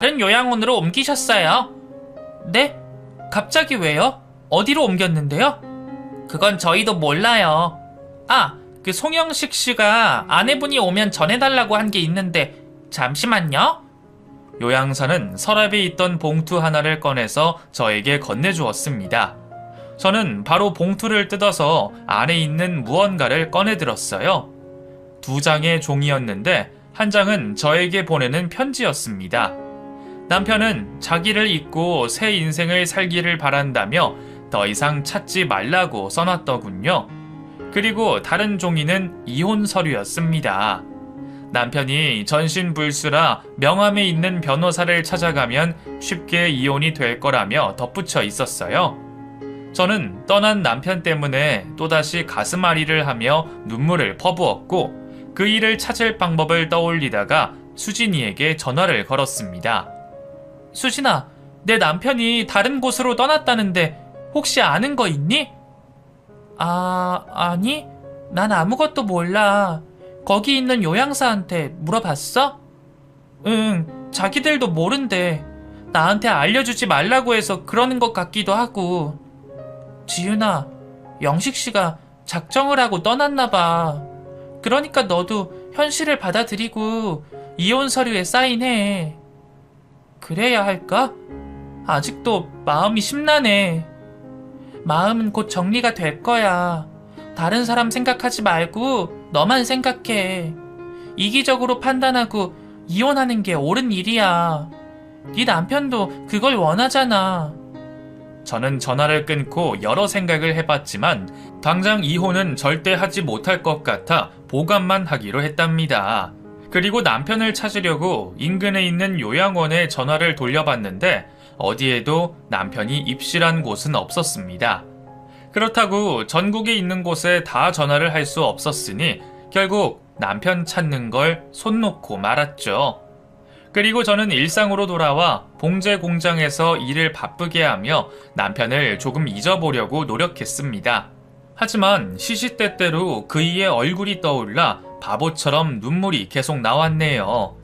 다른 요양원으로 옮기셨어요. 네? 갑자기 왜요? 어디로 옮겼는데요? 그건 저희도 몰라요. 아, 그 송영식 씨가 아내분이 오면 전해달라고 한 게 있는데 잠시만요. 요양사는 서랍에 있던 봉투 하나를 꺼내서 저에게 건네주었습니다. 저는 바로 봉투를 뜯어서 안에 있는 무언가를 꺼내들었어요. 두 장의 종이였는데 한 장은 저에게 보내는 편지였습니다. 남편은 자기를 잊고 새 인생을 살기를 바란다며 더 이상 찾지 말라고 써놨더군요. 그리고 다른 종이는 이혼 서류였습니다. 남편이 전신불수라 명함에 있는 변호사를 찾아가면 쉽게 이혼이 될 거라며 덧붙여 있었어요. 저는 떠난 남편 때문에 또다시 가슴앓이를 하며 눈물을 퍼부었고 그 일을 찾을 방법을 떠올리다가 수진이에게 전화를 걸었습니다. 수진아, 내 남편이 다른 곳으로 떠났다는데 혹시 아는 거 있니? 아, 아니? 난 아무것도 몰라. 거기 있는 요양사한테 물어봤어? 응, 자기들도 모른대. 나한테 알려주지 말라고 해서 그러는 것 같기도 하고. 지윤아, 영식 씨가 작정을 하고 떠났나 봐. 그러니까 너도 현실을 받아들이고 이혼 서류에 사인해. 그래야 할까? 아직도 마음이 심란해. 마음은 곧 정리가 될 거야. 다른 사람 생각하지 말고 너만 생각해. 이기적으로 판단하고 이혼하는 게 옳은 일이야. 네 남편도 그걸 원하잖아. 저는 전화를 끊고 여러 생각을 해봤지만 당장 이혼은 절대 하지 못할 것 같아 보관만 하기로 했답니다. 그리고 남편을 찾으려고 인근에 있는 요양원에 전화를 돌려봤는데 어디에도 남편이 입실한 곳은 없었습니다. 그렇다고 전국에 있는 곳에 다 전화를 할 수 없었으니 결국 남편 찾는 걸 손 놓고 말았죠. 그리고 저는 일상으로 돌아와 봉제 공장에서 일을 바쁘게 하며 남편을 조금 잊어보려고 노력했습니다. 하지만 시시때때로 그이의 얼굴이 떠올라 바보처럼 눈물이 계속 나왔네요.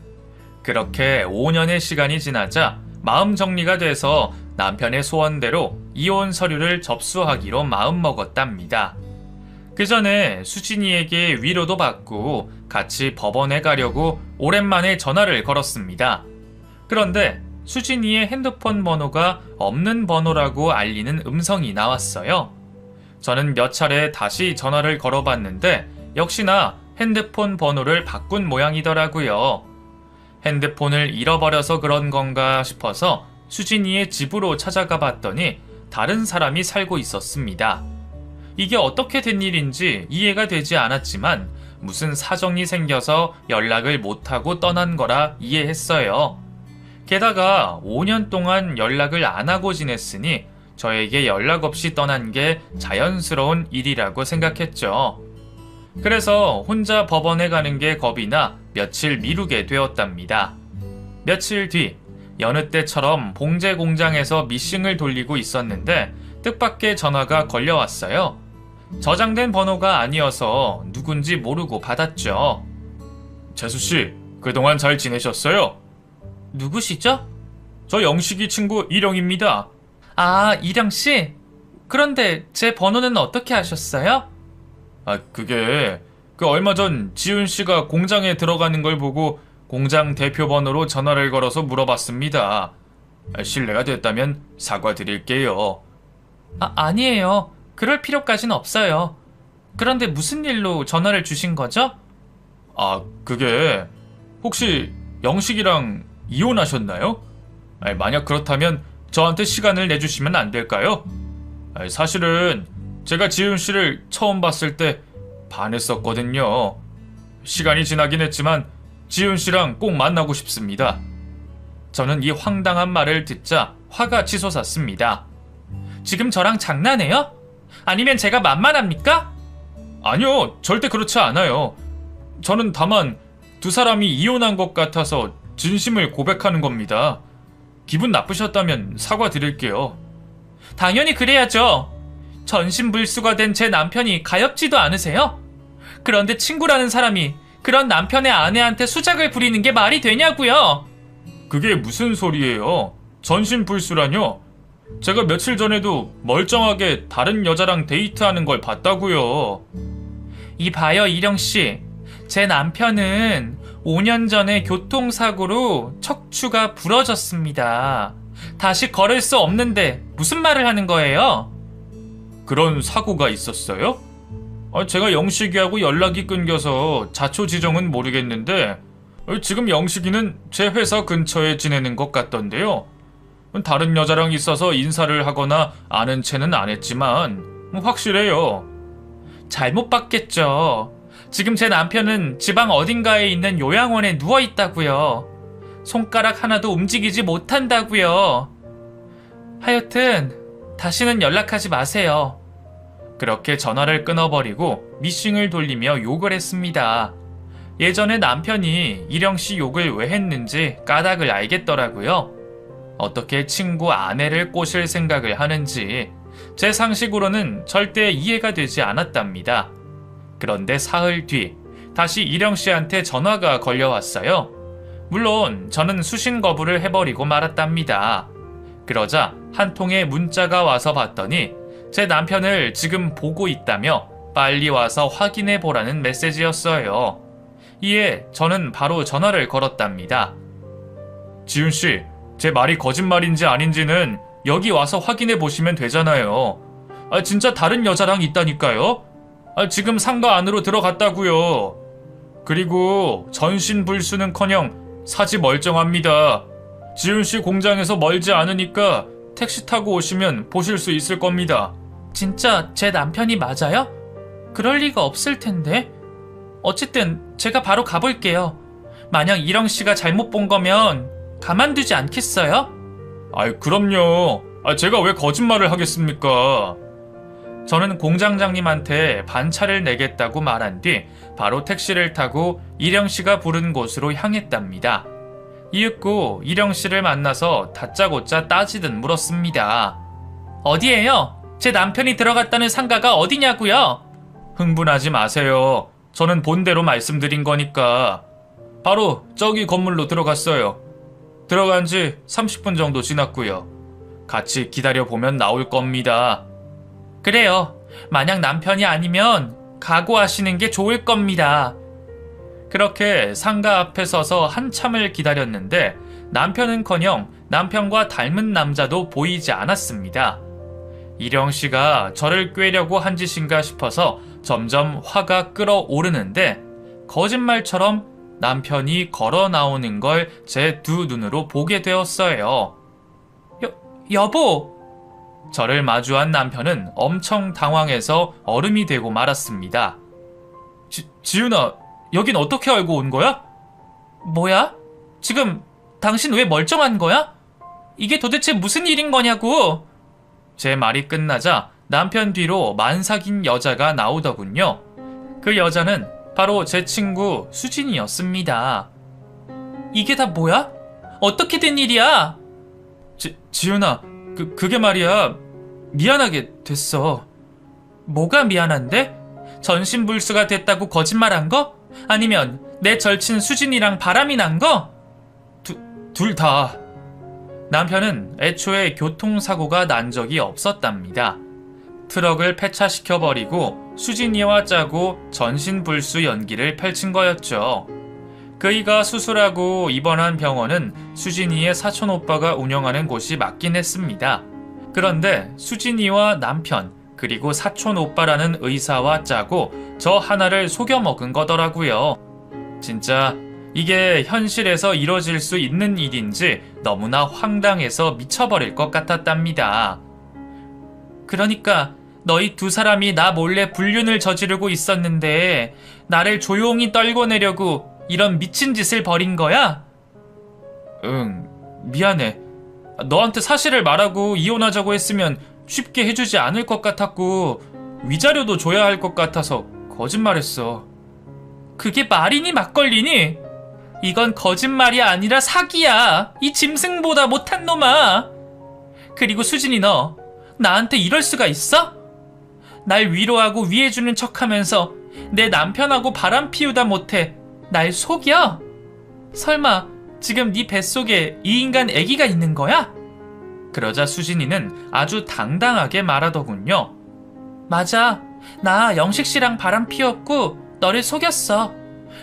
그렇게 5년의 시간이 지나자 마음 정리가 돼서 남편의 소원대로 이혼 서류를 접수하기로 마음먹었답니다. 그 전에 수진이에게 위로도 받고 같이 법원에 가려고 오랜만에 전화를 걸었습니다. 그런데 수진이의 핸드폰 번호가 없는 번호라고 알리는 음성이 나왔어요. 저는 몇 차례 다시 전화를 걸어봤는데 역시나 핸드폰 번호를 바꾼 모양이더라고요. 핸드폰을 잃어버려서 그런 건가 싶어서 수진이의 집으로 찾아가 봤더니 다른 사람이 살고 있었습니다. 이게 어떻게 된 일인지 이해가 되지 않았지만 무슨 사정이 생겨서 연락을 못하고 떠난 거라 이해했어요. 게다가 5년 동안 연락을 안 하고 지냈으니 저에게 연락 없이 떠난 게 자연스러운 일이라고 생각했죠. 그래서 혼자 법원에 가는 게 겁이 나 며칠 미루게 되었답니다. 며칠 뒤, 여느 때처럼 봉제 공장에서 미싱을 돌리고 있었는데 뜻밖의 전화가 걸려왔어요. 저장된 번호가 아니어서 누군지 모르고 받았죠. 재수 씨, 그동안 잘 지내셨어요? 누구시죠? 저 영식이 친구 일영입니다. 아, 일영 씨? 그런데 제 번호는 어떻게 하셨어요? 아, 그게 그 얼마 전 지훈 씨가 공장에 들어가는 걸 보고 공장 대표 번호로 전화를 걸어서 물어봤습니다. 아, 실례가 됐다면 사과드릴게요. 아, 아니에요. 그럴 필요까진 없어요. 그런데 무슨 일로 전화를 주신 거죠? 아, 그게 혹시 영식이랑 이혼하셨나요? 만약 그렇다면 저한테 시간을 내주시면 안 될까요? 사실은 제가 지훈 씨를 처음 봤을 때 반했었거든요. 시간이 지나긴 했지만 지훈 씨랑 꼭 만나고 싶습니다. 저는 이 황당한 말을 듣자 화가 치솟았습니다. 지금 저랑 장난해요? 아니면 제가 만만합니까? 아니요, 절대 그렇지 않아요. 저는 다만 두 사람이 이혼한 것 같아서 진심을 고백하는 겁니다. 기분 나쁘셨다면 사과드릴게요. 당연히 그래야죠. 전신불수가 된 제 남편이 가엾지도 않으세요? 그런데 친구라는 사람이 그런 남편의 아내한테 수작을 부리는 게 말이 되냐고요? 그게 무슨 소리예요? 전신불수라뇨? 제가 며칠 전에도 멀쩡하게 다른 여자랑 데이트하는 걸 봤다고요. 이 봐요, 이령 씨. 제 남편은 5년 전에 교통사고로 척추가 부러졌습니다. 다시 걸을 수 없는데 무슨 말을 하는 거예요? 그런 사고가 있었어요? 아, 제가 영식이하고 연락이 끊겨서 자초지종은 모르겠는데 어, 지금 영식이는 제 회사 근처에 지내는 것 같던데요. 다른 여자랑 있어서 인사를 하거나 아는 체는 안 했지만 확실해요. 잘못 봤겠죠. 지금 제 남편은 지방 어딘가에 있는 요양원에 누워 있다고요. 손가락 하나도 움직이지 못한다고요. 하여튼 다시는 연락하지 마세요. 그렇게 전화를 끊어버리고 미싱을 돌리며 욕을 했습니다. 예전에 남편이 이령 씨 욕을 왜 했는지 까닭을 알겠더라고요. 어떻게 친구 아내를 꼬실 생각을 하는지 제 상식으로는 절대 이해가 되지 않았답니다. 그런데 사흘 뒤 다시 이령 씨한테 전화가 걸려왔어요. 물론 저는 수신 거부를 해버리고 말았답니다. 그러자 한 통의 문자가 와서 봤더니 제 남편을 지금 보고 있다며 빨리 와서 확인해 보라는 메시지였어요. 이에 저는 바로 전화를 걸었답니다. 지훈 씨, 제 말이 거짓말인지 아닌지는 여기 와서 확인해 보시면 되잖아요. 아, 진짜 다른 여자랑 있다니까요? 아, 지금 상가 안으로 들어갔다고요. 그리고 전신 불수는 커녕 사지 멀쩡합니다. 지훈 씨 공장에서 멀지 않으니까 택시 타고 오시면 보실 수 있을 겁니다. 진짜 제 남편이 맞아요? 그럴 리가 없을 텐데. 어쨌든 제가 바로 가볼게요. 만약 이령 씨가 잘못 본 거면 가만두지 않겠어요? 아이, 그럼요. 아, 제가 왜 거짓말을 하겠습니까? 저는 공장장님한테 반차를 내겠다고 말한 뒤 바로 택시를 타고 이령 씨가 부른 곳으로 향했답니다. 이윽고 이령 씨를 만나서 다짜고짜 따지듯 물었습니다. 어디에요? 제 남편이 들어갔다는 상가가 어디냐고요? 흥분하지 마세요. 저는 본대로 말씀드린 거니까. 바로 저기 건물로 들어갔어요. 들어간 지 30분 정도 지났고요. 같이 기다려 보면 나올 겁니다. 그래요. 만약 남편이 아니면 각오하시는 게 좋을 겁니다. 그렇게 상가 앞에 서서 한참을 기다렸는데 남편은커녕 남편과 닮은 남자도 보이지 않았습니다. 이령 씨가 저를 꿰려고 한 짓인가 싶어서 점점 화가 끓어오르는데 거짓말처럼 남편이 걸어 나오는 걸 제 두 눈으로 보게 되었어요. 여, 여보! 저를 마주한 남편은 엄청 당황해서 얼음이 되고 말았습니다. 지, 지윤아, 여긴 어떻게 알고 온 거야? 뭐야? 지금 당신 왜 멀쩡한 거야? 이게 도대체 무슨 일인 거냐고! 제 말이 끝나자 남편 뒤로 만삭인 여자가 나오더군요. 그 여자는 바로 제 친구 수진이었습니다. 이게 다 뭐야? 어떻게 된 일이야? 지, 지윤아, 그, 그게 말이야. 미안하게 됐어. 뭐가 미안한데? 전신불수가 됐다고 거짓말한 거? 아니면 내 절친 수진이랑 바람이 난 거? 둘 다. 남편은 애초에 교통사고가 난 적이 없었답니다. 트럭을 폐차시켜버리고 수진이와 짜고 전신불수 연기를 펼친 거였죠. 그이가 수술하고 입원한 병원은 수진이의 사촌 오빠가 운영하는 곳이 맞긴 했습니다. 그런데 수진이와 남편, 그리고 사촌 오빠라는 의사와 짜고 저 하나를 속여 먹은 거더라고요. 진짜 이게 현실에서 이뤄질 수 있는 일인지 너무나 황당해서 미쳐버릴 것 같았답니다. 그러니까 너희 두 사람이 나 몰래 불륜을 저지르고 있었는데 나를 조용히 떨고 내려고 이런 미친 짓을 벌인 거야? 응, 미안해. 너한테 사실을 말하고 이혼하자고 했으면 쉽게 해주지 않을 것 같았고 위자료도 줘야 할 것 같아서 거짓말했어. 그게 말이니 막걸리니? 이건 거짓말이 아니라 사기야. 이 짐승보다 못한 놈아. 그리고 수진이 너 나한테 이럴 수가 있어? 날 위로하고 위해주는 척하면서 내 남편하고 바람 피우다 못해 날 속여? 설마 지금 네 뱃속에 이 인간 아기가 있는 거야? 그러자 수진이는 아주 당당하게 말하더군요. 맞아. 나 영식 씨랑 바람 피웠고 너를 속였어.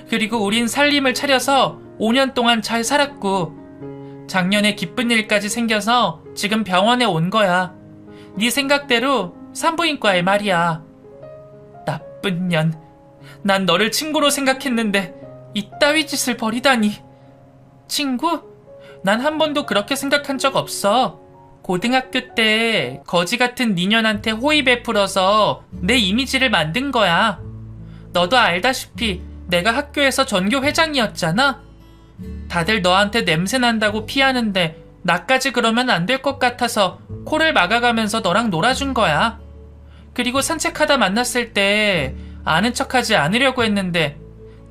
그리고 우린 살림을 차려서 5년 동안 잘 살았고 작년에 기쁜 일까지 생겨서 지금 병원에 온 거야. 네 생각대로 산부인과에 말이야. 나쁜 년. 난 너를 친구로 생각했는데 이따위 짓을 벌이다니. 친구? 난 한 번도 그렇게 생각한 적 없어. 고등학교 때 거지 같은 니년한테 호의 베풀어서 내 이미지를 만든 거야. 너도 알다시피 내가 학교에서 전교 회장이었잖아. 다들 너한테 냄새 난다고 피하는데 나까지 그러면 안 될 것 같아서 코를 막아가면서 너랑 놀아준 거야. 그리고 산책하다 만났을 때 아는 척하지 않으려고 했는데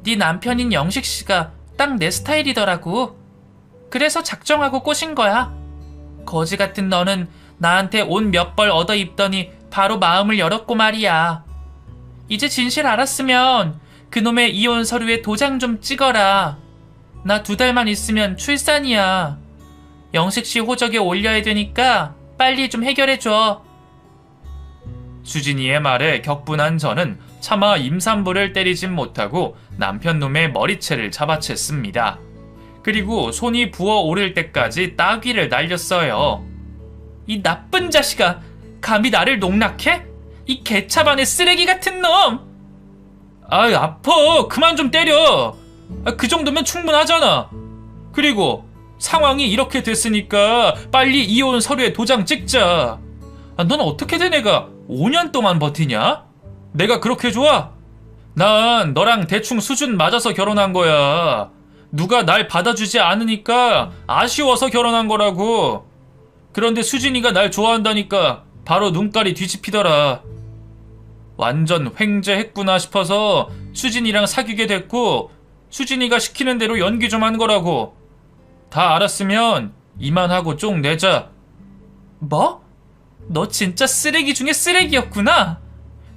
네 남편인 영식 씨가 딱 내 스타일이더라고. 그래서 작정하고 꼬신 거야. 거지 같은 너는 나한테 옷 몇 벌 얻어 입더니 바로 마음을 열었고 말이야. 이제 진실 알았으면 그놈의 이혼 서류에 도장 좀 찍어라. 나 두 달만 있으면 출산이야. 영식 씨 호적에 올려야 되니까 빨리 좀 해결해줘. 수진이의 말에 격분한 저는 차마 임산부를 때리진 못하고 남편 놈의 머리채를 잡아챘습니다. 그리고 손이 부어오를 때까지 따귀를 날렸어요. 이 나쁜 자식아, 감히 나를 농락해? 이 개차반의 쓰레기 같은 놈! 아이 아파 그만 좀 때려 아, 그 정도면 충분하잖아 그리고 상황이 이렇게 됐으니까 빨리 이혼 서류에 도장 찍자 아, 넌 어떻게 된 애가 5년 동안 버티냐? 내가 그렇게 좋아? 난 너랑 대충 수준 맞아서 결혼한 거야 누가 날 받아주지 않으니까 아쉬워서 결혼한 거라고 그런데 수진이가 날 좋아한다니까 바로 눈깔이 뒤집히더라 완전 횡재했구나 싶어서 수진이랑 사귀게 됐고 수진이가 시키는 대로 연기 좀 한 거라고. 다 알았으면 이만하고 쫑 내자. 뭐? 너 진짜 쓰레기 중에 쓰레기였구나?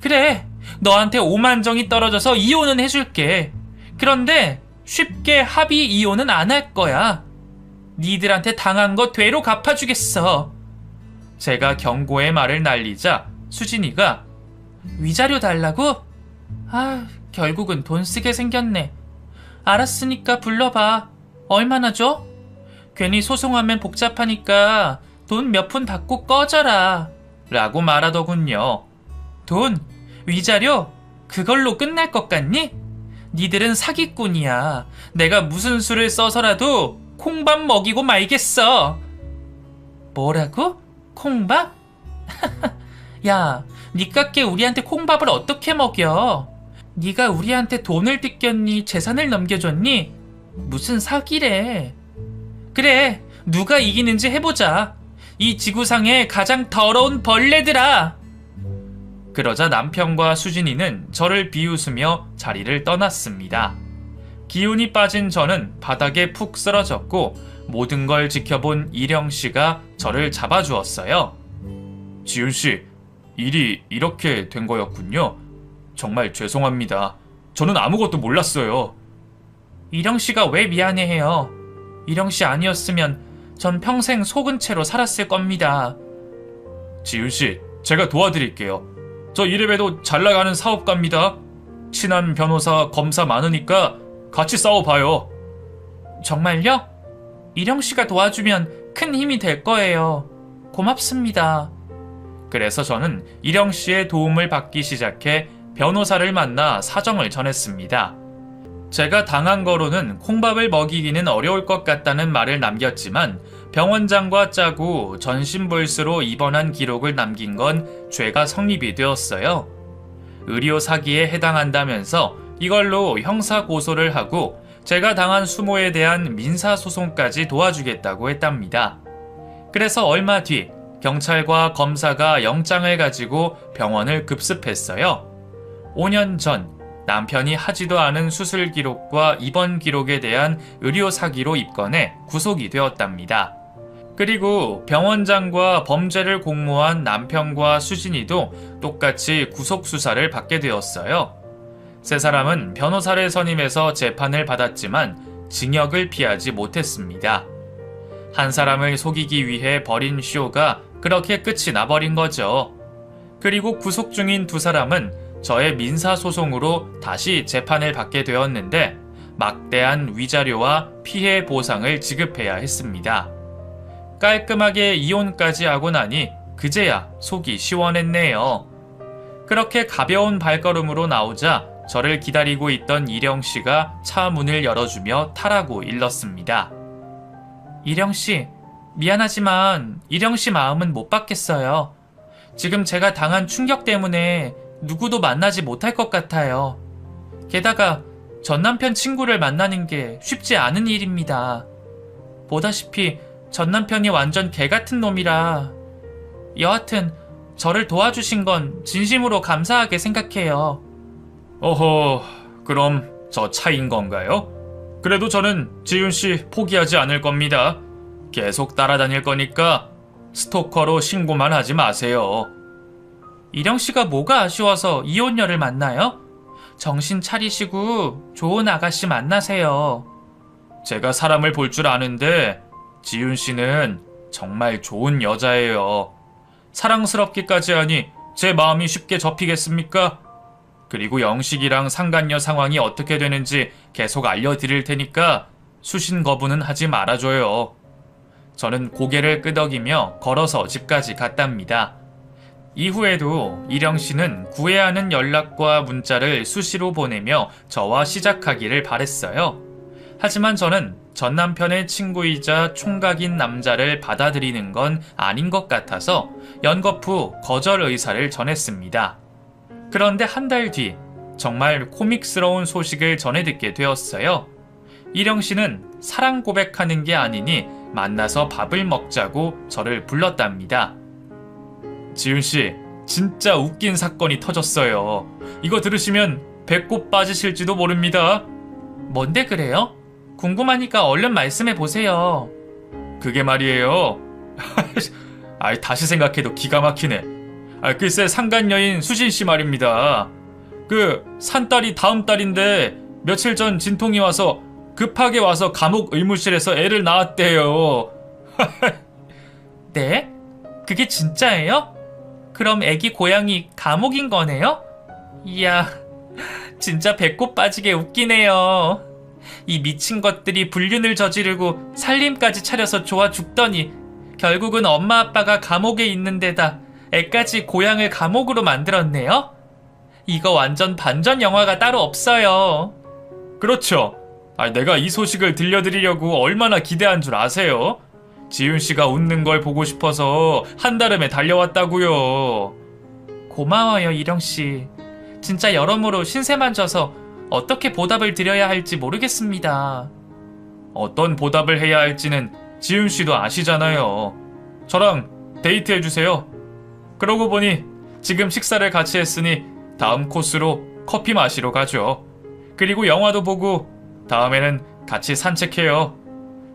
그래, 너한테 오만정이 떨어져서 이혼은 해줄게. 그런데 쉽게 합의 이혼은 안 할 거야. 니들한테 당한 거 되로 갚아주겠어. 제가 경고의 말을 날리자 수진이가 위자료 달라고? 아, 결국은 돈 쓰게 생겼네. 알았으니까 불러봐. 얼마나 줘? 괜히 소송하면 복잡하니까 돈 몇 푼 받고 꺼져라. 라고 말하더군요. 돈, 위자료, 그걸로 끝날 것 같니? 니들은 사기꾼이야. 내가 무슨 수를 써서라도 콩밥 먹이고 말겠어. 뭐라고? 콩밥? 야, 니깎게 우리한테 콩밥을 어떻게 먹여? 니가 우리한테 돈을 뜯겼니? 재산을 넘겨줬니? 무슨 사기래? 그래, 누가 이기는지 해보자. 이 지구상의 가장 더러운 벌레들아! 그러자 남편과 수진이는 저를 비웃으며 자리를 떠났습니다. 기운이 빠진 저는 바닥에 푹 쓰러졌고 모든 걸 지켜본 이령 씨가 저를 잡아주었어요. 지훈 씨, 일이 이렇게 된 거였군요. 정말 죄송합니다. 저는 아무것도 몰랐어요. 이령 씨가 왜 미안해해요? 이령 씨 아니었으면 전 평생 속은 채로 살았을 겁니다. 지훈 씨, 제가 도와드릴게요. 저 이래봬도 잘 나가는 사업가입니다. 친한 변호사, 검사 많으니까 같이 싸워봐요. 정말요? 이령 씨가 도와주면 큰 힘이 될 거예요. 고맙습니다. 그래서 저는 이령 씨의 도움을 받기 시작해 변호사를 만나 사정을 전했습니다. 제가 당한 거로는 콩밥을 먹이기는 어려울 것 같다는 말을 남겼지만 병원장과 짜고 전신불수로 입원한 기록을 남긴 건 죄가 성립이 되었어요. 의료 사기에 해당한다면서 이걸로 형사 고소를 하고 제가 당한 수모에 대한 민사 소송까지 도와주겠다고 했답니다. 그래서 얼마 뒤 경찰과 검사가 영장을 가지고 병원을 급습했어요. 5년 전 남편이 하지도 않은 수술 기록과 입원 기록에 대한 의료 사기로 입건해 구속이 되었답니다. 그리고 병원장과 범죄를 공모한 남편과 수진이도 똑같이 구속 수사를 받게 되었어요. 세 사람은 변호사를 선임해서 재판을 받았지만 징역을 피하지 못했습니다. 한 사람을 속이기 위해 벌인 쇼가 그렇게 끝이 나버린 거죠. 그리고 구속 중인 두 사람은 저의 민사소송으로 다시 재판을 받게 되었는데 막대한 위자료와 피해 보상을 지급해야 했습니다. 깔끔하게 이혼까지 하고 나니 그제야 속이 시원했네요. 그렇게 가벼운 발걸음으로 나오자 저를 기다리고 있던 이령 씨가 차 문을 열어주며 타라고 일렀습니다. 이령 씨, 미안하지만 이령 씨 마음은 못 받겠어요. 지금 제가 당한 충격 때문에 누구도 만나지 못할 것 같아요. 게다가 전 남편 친구를 만나는 게 쉽지 않은 일입니다. 보다시피 전 남편이 완전 개 같은 놈이라. 여하튼 저를 도와주신 건 진심으로 감사하게 생각해요. 어허, 그럼 저 차인 건가요? 그래도 저는 지윤 씨 포기하지 않을 겁니다. 계속 따라다닐 거니까 스토커로 신고만 하지 마세요. 이령 씨가 뭐가 아쉬워서 이혼녀를 만나요? 정신 차리시고 좋은 아가씨 만나세요. 제가 사람을 볼 줄 아는데 지윤 씨는 정말 좋은 여자예요. 사랑스럽기까지 하니 제 마음이 쉽게 접히겠습니까? 그리고 영식이랑 상간녀 상황이 어떻게 되는지 계속 알려드릴 테니까 수신 거부는 하지 말아줘요. 저는 고개를 끄덕이며 걸어서 집까지 갔답니다. 이후에도 이령 씨는 구해야 하는 연락과 문자를 수시로 보내며 저와 시작하기를 바랬어요. 하지만 저는 전 남편의 친구이자 총각인 남자를 받아들이는 건 아닌 것 같아서 연거푸 거절 의사를 전했습니다. 그런데 한 달 뒤 정말 코믹스러운 소식을 전해 듣게 되었어요. 이령 씨는 사랑 고백하는 게 아니니 만나서 밥을 먹자고 저를 불렀답니다. 지윤 씨, 진짜 웃긴 사건이 터졌어요. 이거 들으시면 배꼽 빠지실지도 모릅니다. 뭔데 그래요? 궁금하니까 얼른 말씀해 보세요. 그게 말이에요. 아, 다시 생각해도 기가 막히네. 아, 글쎄 상간 여인 수진 씨 말입니다. 그 산딸이 다음 달인데 며칠 전 진통이 와서 급하게 와서 감옥 의무실에서 애를 낳았대요. 네? 그게 진짜예요? 그럼 애기 고양이 감옥인 거네요? 이야, 진짜 배꼽 빠지게 웃기네요. 이 미친 것들이 불륜을 저지르고 살림까지 차려서 좋아 죽더니 결국은 엄마 아빠가 감옥에 있는 데다 애까지 고향을 감옥으로 만들었네요? 이거 완전 반전 영화가 따로 없어요. 그렇죠. 아, 내가 이 소식을 들려드리려고 얼마나 기대한 줄 아세요? 지윤 씨가 웃는 걸 보고 싶어서 한달음에 달려왔다고요. 고마워요, 이령 씨. 진짜 여러모로 신세만 져서 어떻게 보답을 드려야 할지 모르겠습니다. 어떤 보답을 해야 할지는 지윤 씨도 아시잖아요. 저랑 데이트 해주세요. 그러고 보니 지금 식사를 같이 했으니 다음 코스로 커피 마시러 가죠. 그리고 영화도 보고 다음에는 같이 산책해요.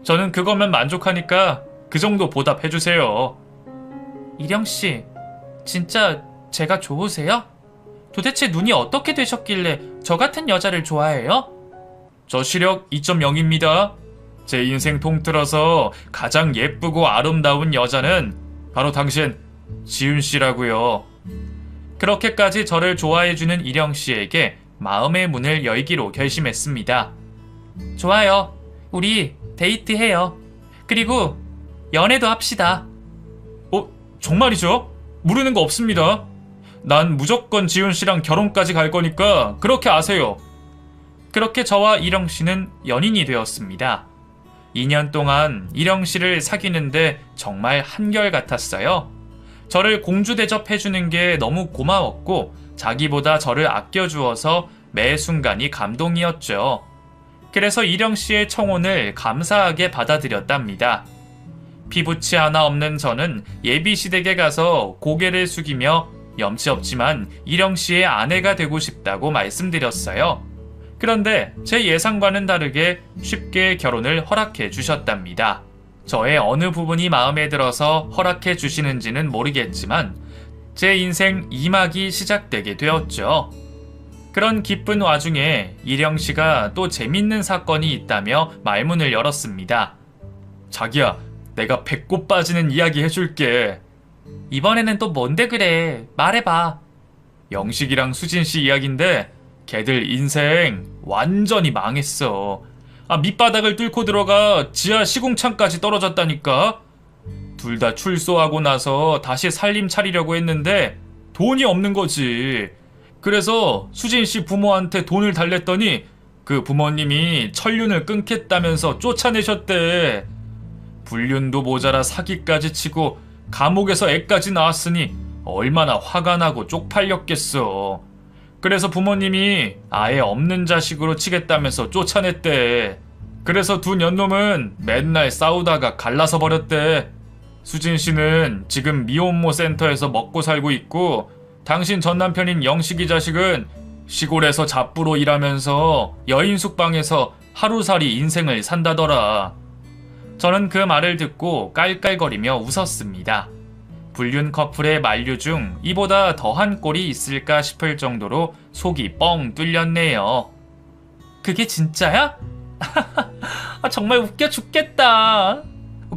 저는 그거면 만족하니까 그 정도 보답해주세요. 이령 씨, 진짜 제가 좋으세요? 도대체 눈이 어떻게 되셨길래 저 같은 여자를 좋아해요? 저 시력 2.0입니다. 제 인생 통틀어서 가장 예쁘고 아름다운 여자는 바로 당신 지윤 씨라고요. 그렇게까지 저를 좋아해주는 이령 씨에게 마음의 문을 열기로 결심했습니다. 좋아요. 우리 데이트해요. 그리고 연애도 합시다. 어, 정말이죠? 모르는 거 없습니다. 난 무조건 지윤 씨랑 결혼까지 갈 거니까 그렇게 아세요. 그렇게 저와 이령 씨는 연인이 되었습니다. 2년 동안 이령 씨를 사귀는데 정말 한결같았어요. 저를 공주 대접해주는 게 너무 고마웠고 자기보다 저를 아껴주어서 매 순간이 감동이었죠. 그래서 이령 씨의 청혼을 감사하게 받아들였답니다. 피부치 하나 없는 저는 예비시댁에 가서 고개를 숙이며 염치 없지만 이령 씨의 아내가 되고 싶다고 말씀드렸어요. 그런데 제 예상과는 다르게 쉽게 결혼을 허락해 주셨답니다. 저의 어느 부분이 마음에 들어서 허락해 주시는지는 모르겠지만 제 인생 2막이 시작되게 되었죠. 그런 기쁜 와중에 이령 씨가 또 재밌는 사건이 있다며 말문을 열었습니다. 자기야, 내가 배꼽 빠지는 이야기 해줄게. 이번에는 또 뭔데 그래? 말해봐. 영식이랑 수진 씨 이야기인데 걔들 인생 완전히 망했어. 아, 밑바닥을 뚫고 들어가 지하 시궁창까지 떨어졌다니까. 둘 다 출소하고 나서 다시 살림 차리려고 했는데 돈이 없는 거지. 그래서 수진 씨 부모한테 돈을 달랬더니 그 부모님이 천륜을 끊겠다면서 쫓아내셨대. 불륜도 모자라 사기까지 치고 감옥에서 애까지 나왔으니 얼마나 화가 나고 쪽팔렸겠어. 그래서 부모님이 아예 없는 자식으로 치겠다면서 쫓아냈대. 그래서 두 년놈은 맨날 싸우다가 갈라서 버렸대. 수진 씨는 지금 미혼모 센터에서 먹고 살고 있고, 당신 전 남편인 영식이 자식은 시골에서 잡부로 일하면서 여인 숙방에서 하루살이 인생을 산다더라. 저는 그 말을 듣고 깔깔거리며 웃었습니다. 불륜 커플의 만류 중 이보다 더한 꼴이 있을까 싶을 정도로 속이 뻥 뚫렸네요. 그게 진짜야? 아, 정말 웃겨 죽겠다.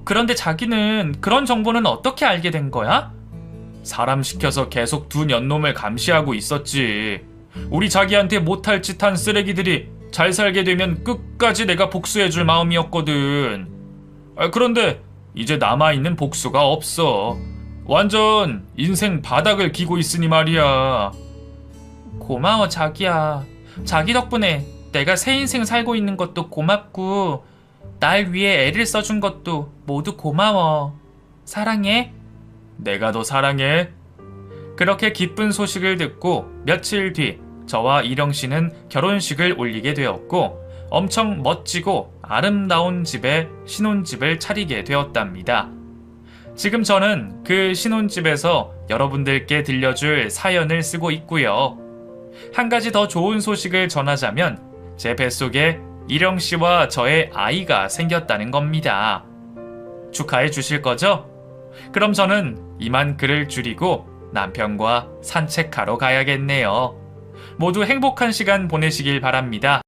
그런데 자기는 그런 정보는 어떻게 알게 된 거야? 사람 시켜서 계속 두 년놈을 감시하고 있었지. 우리 자기한테 못할 짓 한 쓰레기들이 잘 살게 되면 끝까지 내가 복수해줄 마음이었거든. 아, 그런데 이제 남아있는 복수가 없어. 완전 인생 바닥을 기고 있으니 말이야. 고마워 자기야. 자기 덕분에 내가 새 인생 살고 있는 것도 고맙고 날 위해 애를 써준 것도 모두 고마워. 사랑해. 내가 더 사랑해. 그렇게 기쁜 소식을 듣고 며칠 뒤 저와 이령 씨는 결혼식을 올리게 되었고 엄청 멋지고 아름다운 집에 신혼집을 차리게 되었답니다. 지금 저는 그 신혼집에서 여러분들께 들려줄 사연을 쓰고 있고요. 한 가지 더 좋은 소식을 전하자면 제 뱃속에 이령 씨와 저의 아이가 생겼다는 겁니다. 축하해 주실 거죠? 그럼 저는 이만 글을 줄이고 남편과 산책하러 가야겠네요. 모두 행복한 시간 보내시길 바랍니다.